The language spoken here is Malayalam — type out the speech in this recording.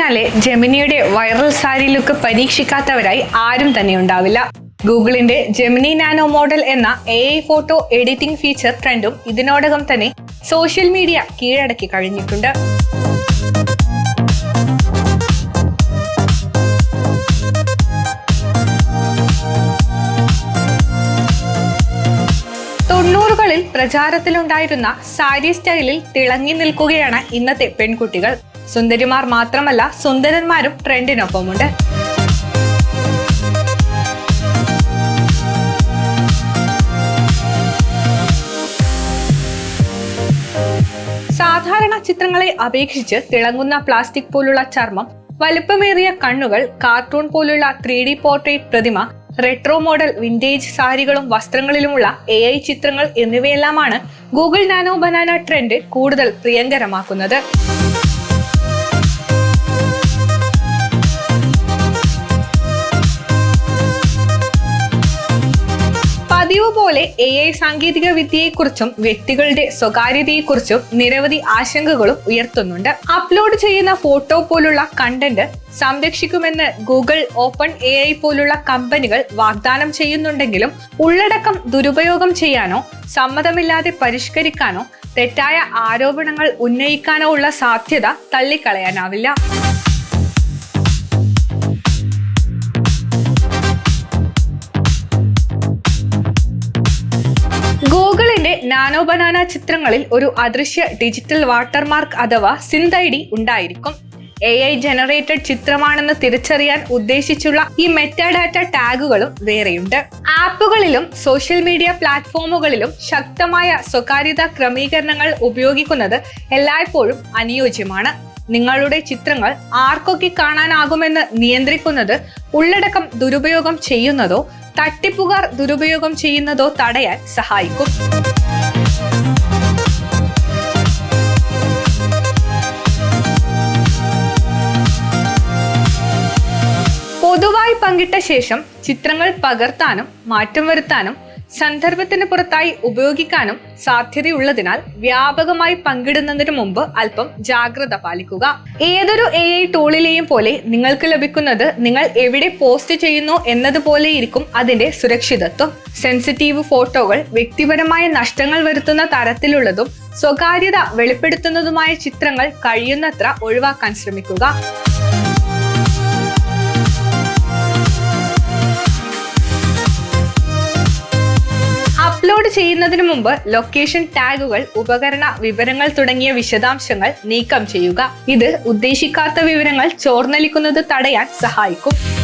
പിന്നാലെ ജെമിനിയുടെ വൈറൽ സാരി ലുക്ക് പരീക്ഷിക്കാത്തവരായി ആരും തന്നെ ഉണ്ടാവില്ല. ഗൂഗിളിന്റെ ജെമിനി നാനോ മോഡൽ എന്ന A I photo editing feature ട്രെൻഡും ഇതിനോടകം തന്നെ സോഷ്യൽ മീഡിയ കീഴടക്കി കഴിഞ്ഞിട്ടുണ്ട്. തൊണ്ണൂറുകളിൽ പ്രചാരത്തിലുണ്ടായിരുന്ന സാരി സ്റ്റൈലിൽ തിളങ്ങി നിൽക്കുകയാണ് ഇന്നത്തെ പെൺകുട്ടികൾ. സുന്ദരിമാർ മാത്രമല്ല സുന്ദരന്മാരും ട്രെൻഡിനൊപ്പമുണ്ട്. സാധാരണ ചിത്രങ്ങളെ അപേക്ഷിച്ച് തിളങ്ങുന്ന പ്ലാസ്റ്റിക് പോലുള്ള ചർമ്മം വലുപ്പമേറിയ കണ്ണുകൾ കാർട്ടൂൺ പോലുള്ള ത്രീ ഡി പോർട്രേറ്റ് പ്രതിമ റെട്രോ മോഡൽ വിന്റേജ് സാരികളും വസ്ത്രങ്ങളിലുമുള്ള എ ഐ ചിത്രങ്ങൾ എന്നിവയെല്ലാമാണ് ഗൂഗിൾ നാനോ ബനാന ട്രെൻഡ് കൂടുതൽ പ്രിയങ്കരമാക്കുന്നത്. പതിവ് പോലെ എ ഐ സാങ്കേതിക വിദ്യയെക്കുറിച്ചും വ്യക്തികളുടെ സ്വകാര്യതയെക്കുറിച്ചും നിരവധി ആശങ്കകളും ഉയർത്തുന്നുണ്ട്. അപ്ലോഡ് ചെയ്യുന്ന ഫോട്ടോ പോലുള്ള കണ്ടന്റ് സംരക്ഷിക്കുമെന്ന് ഗൂഗിൾ ഓപ്പൺ എ ഐ പോലുള്ള കമ്പനികൾ വാഗ്ദാനം ചെയ്യുന്നുണ്ടെങ്കിലും ഉള്ളടക്കം ദുരുപയോഗം ചെയ്യാനോ സമ്മതമില്ലാതെ പരിഷ്കരിക്കാനോ തെറ്റായ ആരോപണങ്ങൾ ഉന്നയിക്കാനോ ഉള്ള സാധ്യത തള്ളിക്കളയാനാവില്ല. നാനോ ബനാന ചിത്രങ്ങളിൽ ഒരു അദൃശ്യ ഡിജിറ്റൽ വാട്ടർമാർക്ക് അഥവാ സിന്തൈഡി ഉണ്ടായിരിക്കും. എ ഐ ജനറേറ്റഡ് ചിത്രമാണെന്ന് തിരിച്ചറിയാൻ ഉദ്ദേശിച്ചുള്ള ഈ മെറ്റാഡാറ്റ ടാഗുകളും വേറെയുണ്ട്. ആപ്പുകളിലും സോഷ്യൽ മീഡിയ പ്ലാറ്റ്ഫോമുകളിലും ശക്തമായ സ്വകാര്യത ക്രമീകരണങ്ങൾ ഉപയോഗിക്കുന്നത് എല്ലായ്പ്പോഴും അനുയോജ്യമാണ്. നിങ്ങളുടെ ചിത്രങ്ങൾ ആർക്കൊക്കെ കാണാനാകുമെന്ന് നിയന്ത്രിക്കുന്നത് ഉള്ളടക്കം ദുരുപയോഗം ചെയ്യുന്നതോ തട്ടിപ്പുകാർ ദുരുപയോഗം ചെയ്യുന്നതോ തടയാൻ സഹായിക്കും. പങ്കിട്ട ശേഷം ചിത്രങ്ങൾ പകർത്താനും മാറ്റം വരുത്താനും സന്ദർഭത്തിന് പുറത്തായി ഉപയോഗിക്കാനും സാധ്യതയുള്ളതിനാൽ വ്യാപകമായി പങ്കിടുന്നതിന് മുമ്പ് അല്പം ജാഗ്രത പാലിക്കുക. ഏതൊരു എ ഐ ടൂളിലെയും പോലെ നിങ്ങൾക്ക് ലഭിക്കുന്നത് നിങ്ങൾ എവിടെ പോസ്റ്റ് ചെയ്യുന്നു എന്നതുപോലെ ഇരിക്കും അതിന്റെ സുരക്ഷിതത്വം. സെൻസിറ്റീവ് ഫോട്ടോകൾ വ്യക്തിപരമായ നഷ്ടങ്ങൾ വരുത്തുന്ന തരത്തിലുള്ളതും സ്വകാര്യത വെളിപ്പെടുത്തുന്നതുമായ ചിത്രങ്ങൾ കഴിയുന്നത്ര ഒഴിവാക്കാൻ ശ്രമിക്കുക. ചെയ്യുന്നതിന് മുമ്പ് ലൊക്കേഷൻ ടാഗുകൾ ഉപകരണ വിവരങ്ങൾ തുടങ്ങിയ വിശദാംശങ്ങൾ നീക്കം ചെയ്യുക. ഇത് ഉദ്ദേശിക്കാത്ത വിവരങ്ങൾ ചോർന്നലിക്കുന്നത് തടയാൻ സഹായിക്കും.